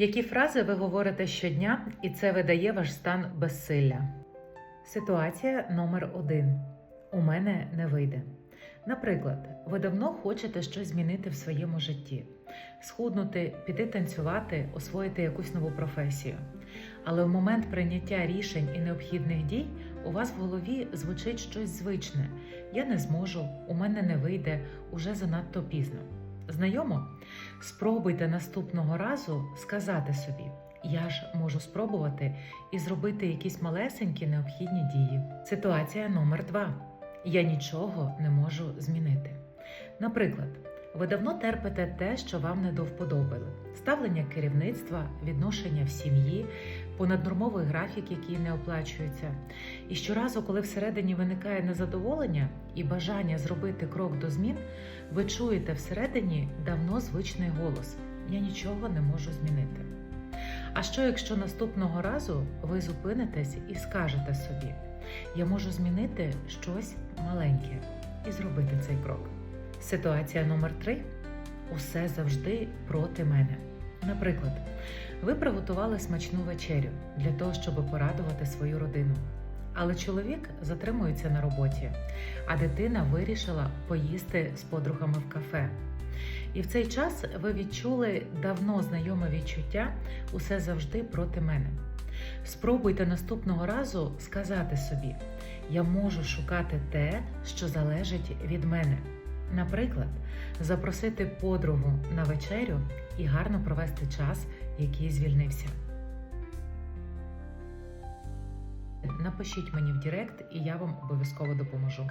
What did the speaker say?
Які фрази ви говорите щодня, і це видає ваш стан безсилля? Ситуація номер один. У мене не вийде. Наприклад, ви давно хочете щось змінити в своєму житті, схуднути, піти танцювати, освоїти якусь нову професію. Але в момент прийняття рішень і необхідних дій у вас в голові звучить щось звичне: я не зможу, у мене не вийде, уже занадто пізно. Знайомо? Спробуйте наступного разу сказати собі: я ж можу спробувати і зробити якісь малесенькі необхідні дії. Ситуація номер два. Я нічого не можу змінити. Наприклад, ви давно терпите те, що вам не до вподоби. ставлення керівництва, відношення в сім'ї, понаднормовий графік, який не оплачується. І щоразу, коли всередині виникає незадоволення і бажання зробити крок до змін, ви чуєте всередині давно звичний голос: Я нічого не можу змінити. А що, якщо наступного разу ви зупинитесь і скажете собі, я можу змінити щось маленьке і зробити цей крок? Ситуація номер три усе завжди проти мене. Наприклад, ви приготували смачну вечерю для того, щоб порадувати свою родину. Але чоловік затримується на роботі, а дитина вирішила поїсти з подругами в кафе. І в цей час ви відчули давно знайоме відчуття усе завжди проти мене. Спробуйте наступного разу сказати собі: я можу шукати те, що залежить від мене. Наприклад, запросити подругу на вечерю і гарно провести час, який звільнився. Напишіть мені в Директ, і я вам обов'язково допоможу.